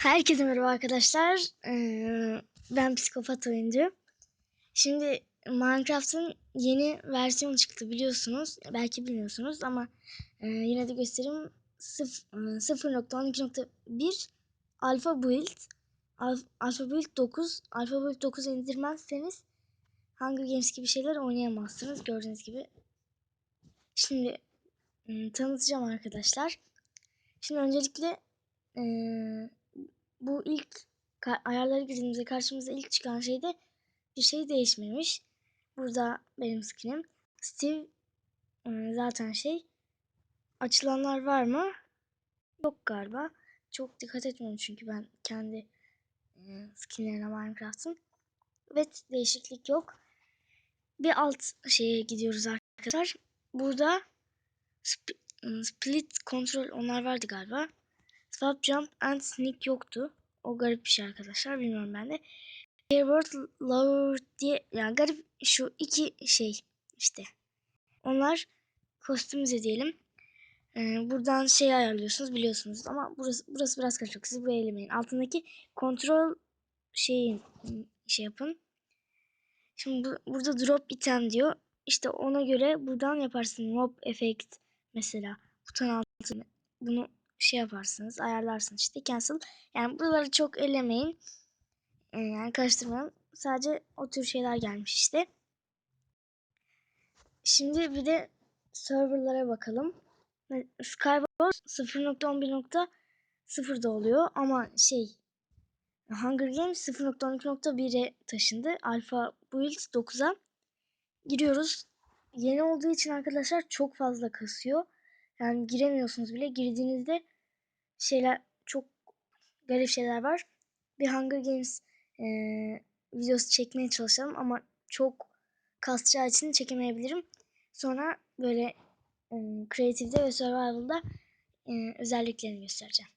Herkese merhaba arkadaşlar. Ee, ben psikopat oyuncu. Şimdi Minecraft'ın yeni versiyonu çıktı biliyorsunuz. Belki bilmiyorsunuz ama e, yine de göstereyim. Sıf- e, 0.12.1 Alpha Build. Al- Alpha Build 9. Alpha Build 9'u indirmezseniz Hunger Games gibi şeyler oynayamazsınız. Gördüğünüz gibi. Şimdi e, tanıtacağım arkadaşlar. Şimdi öncelikle eee bu ilk ayarlara girdiğimizde karşımıza ilk çıkan şeyde bir şey değişmemiş. Burada benim skinim. Steve e, zaten şey. Açılanlar var mı? Yok galiba. Çok dikkat etmiyorum çünkü ben kendi e, skinlerine Minecraft'ın. Evet değişiklik yok. Bir alt şeye gidiyoruz arkadaşlar. Burada sp- e, split kontrol onlar vardı galiba. Swap jump and sneak yoktu. O garip bir şey arkadaşlar. Bilmiyorum ben de. Airword lower diye yani garip şu iki şey işte. Onlar kostümüze diyelim. Ee, buradan şey ayarlıyorsunuz biliyorsunuz ama burası burası biraz karışık. Siz burayı elemeyin. Altındaki kontrol şeyin şey yapın. Şimdi bu, burada drop item diyor. İşte ona göre buradan yaparsın. Mob effect mesela. Buton altı bunu şey yaparsınız, ayarlarsınız işte cancel. Yani buraları çok elemeyin. Ee, yani karıştırmayın. Sadece o tür şeyler gelmiş işte. Şimdi bir de serverlara bakalım. Skywars 0.11.0'da oluyor ama şey Hunger Games 0.12.1'e taşındı. Alpha Build 9'a giriyoruz. Yeni olduğu için arkadaşlar çok fazla kasıyor. Yani giremiyorsunuz bile. Girdiğinizde şeyler çok garip şeyler var. Bir Hunger Games e, videosu çekmeye çalışalım ama çok kasacağı için çekemeyebilirim. Sonra böyle e, Creative'de ve Survival'da e, özelliklerini göstereceğim.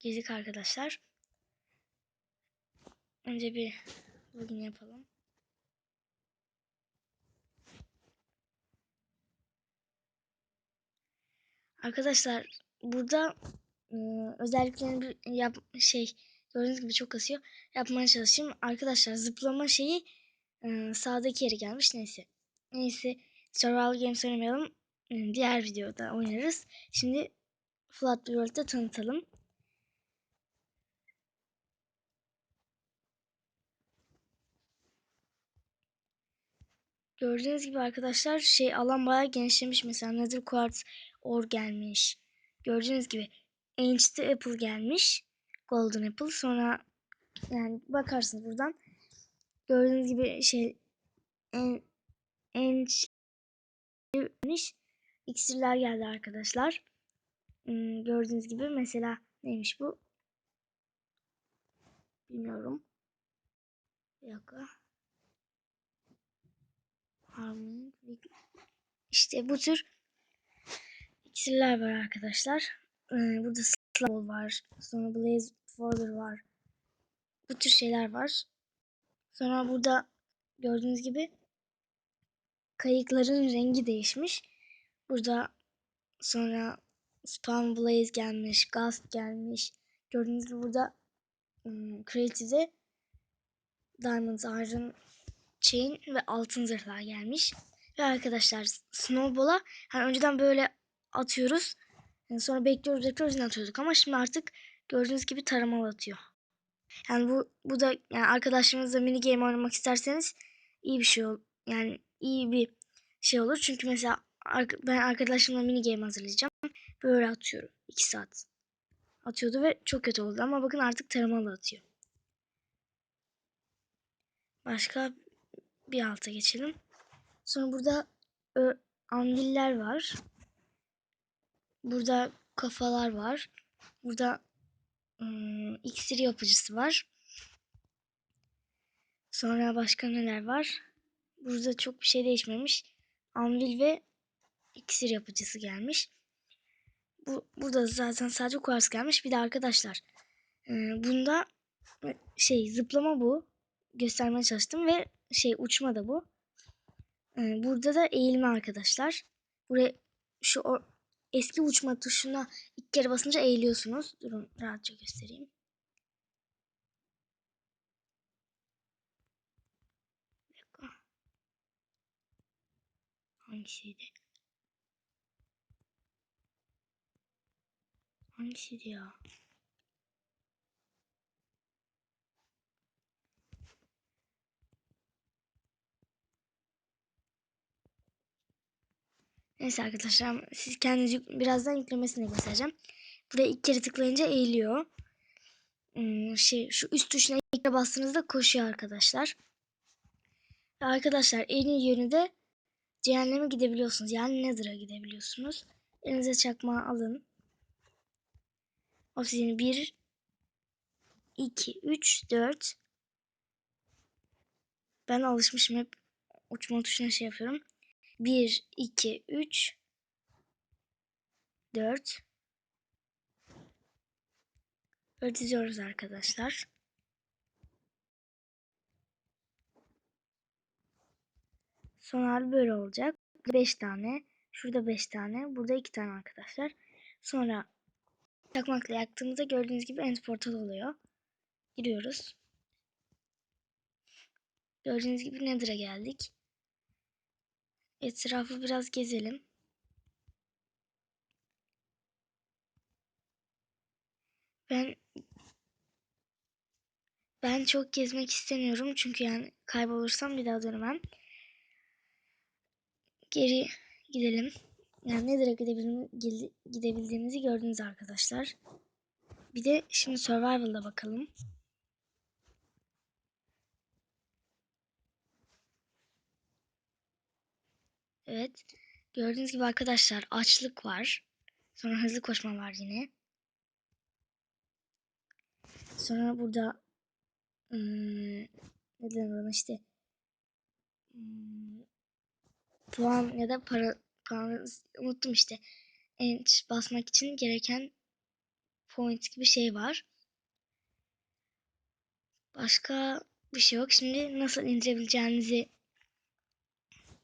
Girdik arkadaşlar. Önce bir login yapalım. Arkadaşlar burada e, özelliklerini yap şey gördüğünüz gibi çok kasıyor. Yapmaya çalışayım. Arkadaşlar zıplama şeyi sağdaki yere gelmiş. Neyse. Neyse. Survival Games oynamayalım. Diğer videoda oynarız. Şimdi Flat World'da tanıtalım. Gördüğünüz gibi arkadaşlar şey alan bayağı genişlemiş. Mesela Nether Quartz Ore gelmiş. Gördüğünüz gibi Ancient Apple gelmiş. Golden Apple. Sonra yani bakarsınız buradan. Gördüğünüz gibi şey en gelmiş. İksirler geldi arkadaşlar. Hmm, gördüğünüz gibi mesela neymiş bu? Bilmiyorum. Bir dakika. İşte bu tür iksirler var arkadaşlar. Ee, burada Slav var. Sonra Blaze Fodder var. Bu tür şeyler var. Sonra burada gördüğünüz gibi kayıkların rengi değişmiş. Burada sonra Spawn Blaze gelmiş. Ghost gelmiş. Gördüğünüz gibi burada um, Creative'de Diamond Iron Chain ve altın zırhlar gelmiş. Ve arkadaşlar Snowball'a hani önceden böyle atıyoruz. Yani sonra bekliyoruz bekliyoruz yine atıyorduk ama şimdi artık gördüğünüz gibi taramalı atıyor. Yani bu bu da yani arkadaşlarınızla mini game oynamak isterseniz iyi bir şey ol. Yani iyi bir şey olur. Çünkü mesela ben arkadaşımla mini game hazırlayacağım. Böyle atıyorum. 2 saat. Atıyordu ve çok kötü oldu ama bakın artık taramalı atıyor. Başka bir alta geçelim. Sonra burada ö, anviller var. Burada kafalar var. Burada ım, iksir yapıcısı var. Sonra başka neler var? Burada çok bir şey değişmemiş. Anvil ve iksir yapıcısı gelmiş. Bu, burada zaten sadece kuars gelmiş. Bir de arkadaşlar e, bunda şey zıplama bu. Göstermeye çalıştım ve şey uçma da bu. Burada da eğilme arkadaşlar. buraya şu eski uçma tuşuna ilk kere basınca eğiliyorsunuz. Durun rahatça göstereyim. Hangisiydi? Hangisiydi ya? Neyse arkadaşlar siz kendiniz birazdan yüklemesini göstereceğim. Buraya ilk kere tıklayınca eğiliyor. Hmm, şey şu üst tuşuna ilk kere bastığınızda koşuyor arkadaşlar. Ve arkadaşlar iyi yönü de cehenneme gidebiliyorsunuz. Yani Nether'a gidebiliyorsunuz. Elinize çakmağı alın. Obsidian'i 1 2 3 4 Ben alışmışım hep uçma tuşuna şey yapıyorum. 1 2 3 4 Böyle arkadaşlar. Son böyle olacak. 5 tane. Şurada 5 tane. Burada 2 tane arkadaşlar. Sonra çakmakla yaktığımızda gördüğünüz gibi end portal oluyor. Giriyoruz. Gördüğünüz gibi Nether'a geldik. Etrafı biraz gezelim. Ben ben çok gezmek istemiyorum çünkü yani kaybolursam bir daha dönemem. Geri gidelim. Yani Nether'a gidebildiğimizi, gidebildiğimizi gördünüz arkadaşlar. Bir de şimdi Survival'da bakalım. Evet. Gördüğünüz gibi arkadaşlar açlık var. Sonra hızlı koşma var yine. Sonra burada hmm, ne denir ona işte hmm, puan ya da para puan unuttum işte. Ent basmak için gereken point gibi şey var. Başka bir şey yok. Şimdi nasıl indirebileceğinizi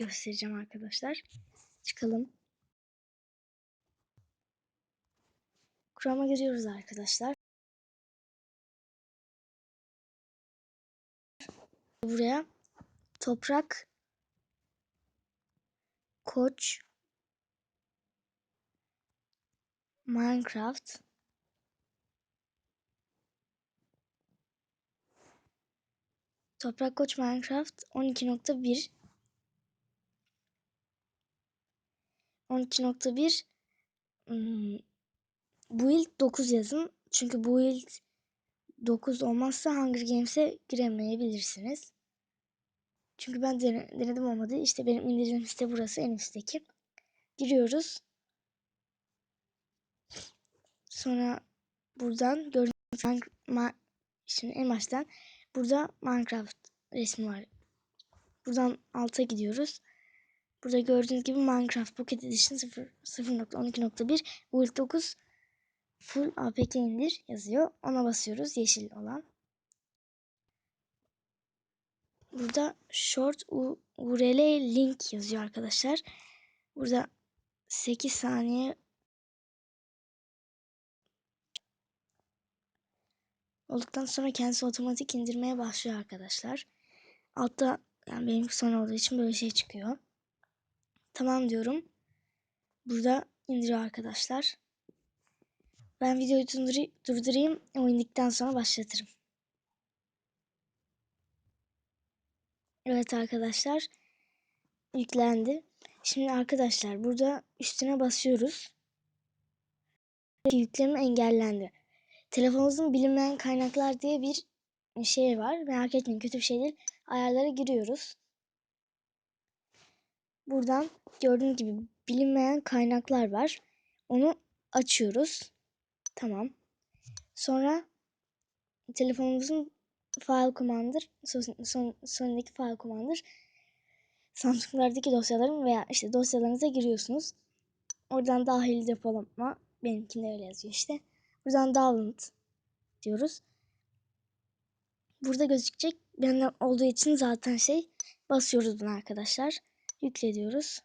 göstereceğim arkadaşlar. Çıkalım. Chrome'a giriyoruz arkadaşlar. Buraya toprak koç Minecraft Toprak Koç Minecraft 12.1 12.1 hmm, Build 9 yazın. Çünkü Build 9 olmazsa Hunger Games'e giremeyebilirsiniz. Çünkü ben denedim olmadı. İşte benim indirdiğim site burası en üstteki. Giriyoruz. Sonra buradan gördüğünüz şimdi en baştan burada Minecraft resmi var. Buradan alta gidiyoruz. Burada gördüğünüz gibi Minecraft Pocket Edition 0.12.1 Build 9 Full APK indir yazıyor. Ona basıyoruz yeşil olan. Burada short URL link yazıyor arkadaşlar. Burada 8 saniye olduktan sonra kendisi otomatik indirmeye başlıyor arkadaşlar. Altta yani benim son olduğu için böyle şey çıkıyor. Tamam diyorum. Burada indiriyor arkadaşlar. Ben videoyu durdurayım. O indikten sonra başlatırım. Evet arkadaşlar. Yüklendi. Şimdi arkadaşlar burada üstüne basıyoruz. Yükleme engellendi. Telefonunuzun bilinmeyen kaynaklar diye bir şey var. Merak etmeyin kötü bir şey değil. Ayarlara giriyoruz. Buradan gördüğünüz gibi bilinmeyen kaynaklar var. Onu açıyoruz. Tamam. Sonra telefonumuzun file commander son, son, sonundaki file commander Samsung'lardaki dosyaların veya işte dosyalarınıza giriyorsunuz. Oradan dahil depolama benimkinde öyle yazıyor işte. Buradan download diyoruz. Burada gözükecek. Benden olduğu için zaten şey basıyoruz bunu arkadaşlar. Yükle diyoruz.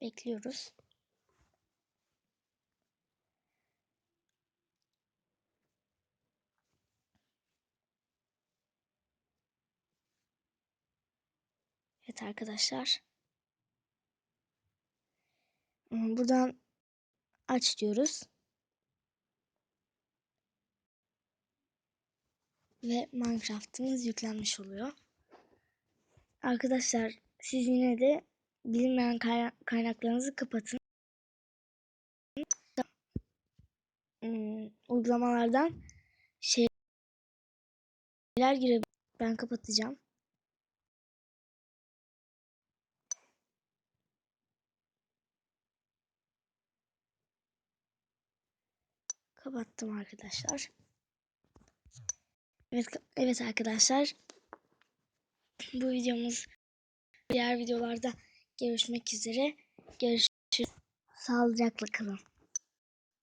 Bekliyoruz. Evet arkadaşlar. Hmm, Buradan aç diyoruz. Ve Minecraft'ımız yüklenmiş oluyor. Arkadaşlar siz yine de bilinmeyen kayna- kaynaklarınızı kapatın. Hmm, uygulamalardan şeyler girebilir. Ben kapatacağım. Kapattım arkadaşlar. Evet, evet arkadaşlar. Bu videomuz diğer videolarda görüşmek üzere. Görüşürüz. Sağlıcakla kalın.